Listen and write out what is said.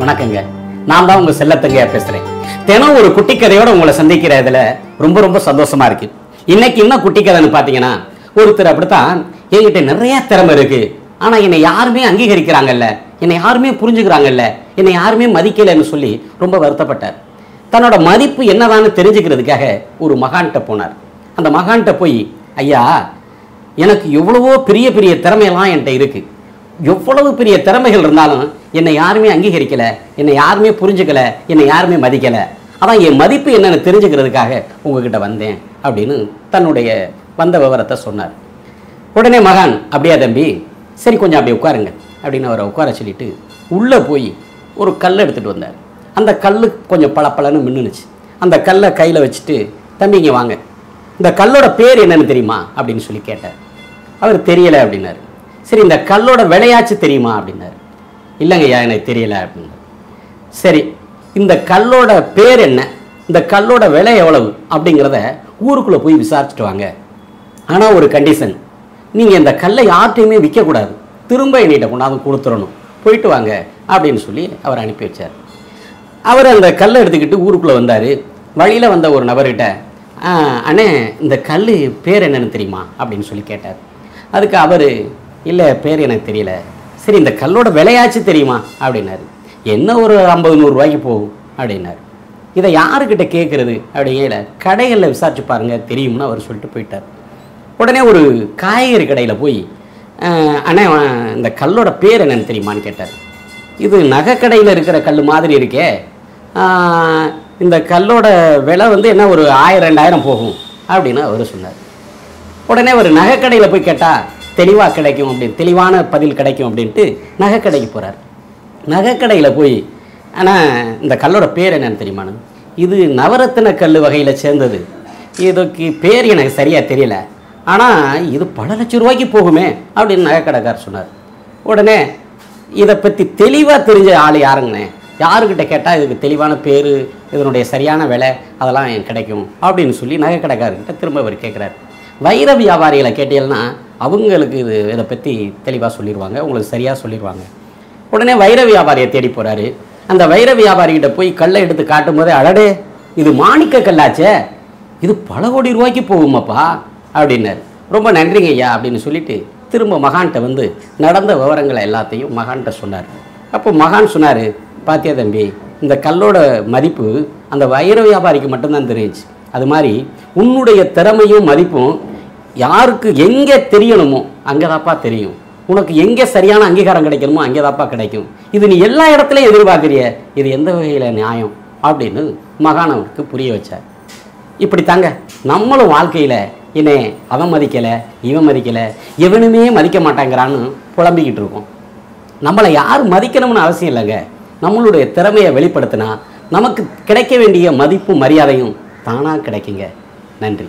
வணக்கங்க. நான் தான் உங்க செல்லத்தங்கையா பேசுறேன். தினம் ஒரு குட்டி கதையோட உங்களை சந்திக்கிற ரொம்ப ரொம்ப சந்தோஷமா இருக்கு. இன்னைக்கு என்ன குட்டி கதைன்னு பார்த்தீங்கன்னா ஒருத்தர் அப்படித்தான் என்கிட்ட நிறைய திறமை இருக்கு. ஆனா என்னை யாருமே அங்கீகரிக்கிறாங்கல்ல. என்னை யாருமே புரிஞ்சுக்கிறாங்கல்ல. என்னை யாருமே மதிக்கலைன்னு சொல்லி ரொம்ப வருத்தப்பட்டார். தன்னோட மதிப்பு என்னதான்னு தெரிஞ்சுக்கிறதுக்காக ஒரு மகான்கிட்ட போனார். அந்த மகான்கிட்ட போய் ஐயா எனக்கு எவ்வளவோ பெரிய பெரிய திறமையெல்லாம் என்கிட்ட இருக்கு. எவ்வளவு பெரிய திறமைகள் இருந்தாலும் என்னை யாருமே அங்கீகரிக்கல என்னை யாருமே புரிஞ்சுக்கல என்னை யாருமே மதிக்கல. அதான் என் மதிப்பு என்னன்னு தெரிஞ்சுக்கிறதுக்காக உங்ககிட்ட வந்தேன் அப்படின்னு தன்னுடைய வந்த விவரத்தை சொன்னார். உடனே மகான் அப்படியா தம்பி சரி கொஞ்சம் அப்படியே உட்காருங்க அப்படின்னு அவரை உட்கார சொல்லிட்டு உள்ளே போய் ஒரு கல் எடுத்துகிட்டு வந்தார். அந்த கல் கொஞ்சம் பளபளன்னு மின்னுனுச்சு. அந்த கல்லை கையில் வச்சுட்டு தம்பிங்க வாங்க. இந்த கல்லோட பேர் என்னன்னு தெரியுமா? அப்படின்னு சொல்லி கேட்டார். அவர் தெரியலை அப்படின்னாரு. சரி இந்த கல்லோட விளையாச்சு தெரியுமா அப்படின்னாரு. இல்லைங்கய்யா எனக்கு தெரியல அப்படின்னாரு. சரி இந்த கல்லோட பேர் என்ன? இந்த கல்லோட விலை எவ்வளவு? அப்படிங்கிறத ஊருக்குள்ளே போய் விசாரிச்சுட்டு வாங்க. ஆனால் ஒரு கண்டிஷன் நீங்கள் இந்த கல்லை யார்கிட்டையுமே விற்கக்கூடாது. திரும்ப என்னிட்ட கொண்டாந்து கொடுத்துடணும். போயிட்டு வாங்க அப்படின்னு சொல்லி அவர் அனுப்பி வச்சார். அவர் அந்த கல்லை எடுத்துக்கிட்டு ஊருக்குள்ளே வந்தார். வழியில் வந்த ஒரு நபர்கிட்ட அண்ணே இந்த கல் பேர் என்னென்னு தெரியுமா? அப்படின்னு சொல்லி கேட்டார். அதுக்கு அவர் இல்லை பேர் எனக்கு தெரியல. சரி இந்த கல்லோட விலையாச்சு தெரியுமா? அப்படின்னாரு. என்ன ஒரு ஐம்பது நூறுரூவாய்க்கு போகும்? அப்படின்னாரு. இதை யாருக்கிட்ட கேட்குறது அப்படிங்கல கடைகளில் விசாரிச்சு பாருங்க தெரியும்னு அவர் சொல்லிட்டு போயிட்டார். உடனே ஒரு காய்கறி கடையில் போய் அண்ணே இந்த கல்லோட பேர் என்னன்னு தெரியுமான்னு கேட்டார். இது நகைக்கடையில் இருக்கிற கல் மாதிரி இருக்கே. இந்த கல்லோட விலை வந்து என்ன ஒரு ஆயிரம் ரெண்டாயிரம் போகும்? அப்படின்னு அவர் சொன்னார். உடனே ஒரு நகைக்கடையில் போய் கேட்டால் தெளிவாக கிடைக்கும் அப்படின்னு தெளிவான பதில் கிடைக்கும் அப்படின்ட்டு நகைக்கடைக்கு போகிறார் நகைக்கடையில் போய் ஆனால் இந்த கல்லோட பேர் என்னன்னு தெரியுமானு இது நவரத்தின கல் வகையில் சேர்ந்தது. இதுக்கு பேர் எனக்கு சரியாக தெரியல. ஆனால் இது பல லட்சம் ரூபாய்க்கு போகுமே அப்படின்னு நகைக்கடைக்காரர் சொன்னார். உடனே இதை பற்றி தெளிவாக தெரிஞ்ச ஆள் யாருங்கண்ணே? யாருக்கிட்ட கேட்டால் இதுக்கு தெளிவான பேர் இதனுடைய சரியான விலை அதெல்லாம் எனக்கு கிடைக்கும் அப்படின்னு சொல்லி நகைக்கடைக்காரர்கிட்ட திரும்ப அவர் கேட்குறாரு வைர வியாபாரிகளை கேட்டீங்கன்னா அவங்களுக்கு இது இதை பற்றி தெளிவாக சொல்லிடுவாங்க உங்களுக்கு சரியாக சொல்லிடுவாங்க உடனே வைர வியாபாரியை தேடி போகிறாரு அந்த வைர வியாபாரிகிட்ட போய் கல்லை எடுத்து காட்டும் போதே அடடே இது மாணிக்க கல்லாச்சே இது பல கோடி ரூபாய்க்கு போகுமாப்பா அப்படின்னாரு. ரொம்ப நன்றிங்க ஐயா அப்படின்னு சொல்லிட்டு திரும்ப மகான்கிட்ட வந்து நடந்த விவரங்களை எல்லாத்தையும் மகான்கிட்ட சொன்னார். அப்போ மகான் சொன்னார் பாத்தியா தம்பி இந்த கல்லோட மதிப்பு அந்த வைர வியாபாரிக்கு மட்டும்தான் தெரிஞ்சு அது மாதிரி உன்னுடைய திறமையும் மதிப்பும் யாருக்கு எங்கே தெரியணுமோ அங்கே தாப்பா தெரியும். உனக்கு எங்கே சரியான அங்கீகாரம் கிடைக்கணுமோ அங்கே தாப்பா கிடைக்கும். இது நீ எல்லா இடத்துலையும் எதிர்பார்க்குறிய. இது எந்த வகையில் நியாயம்? அப்படின்னு மகானவருக்கு புரிய வச்சார். இப்படி தாங்க நம்மளும் வாழ்க்கையில் என்ன அவன் மதிக்கலை இவன் மதிக்கலை எவனுமே மதிக்க மாட்டாங்கிறான்னு புலம்பிக்கிட்டு இருக்கோம். நம்மளை யார் மதிக்கணும்னு அவசியம் இல்லைங்க. நம்மளுடைய திறமையை வெளிப்படுத்தினா நமக்கு கிடைக்க வேண்டிய மதிப்பும் மரியாதையும் தானாக கிடைக்குங்க. நன்றி.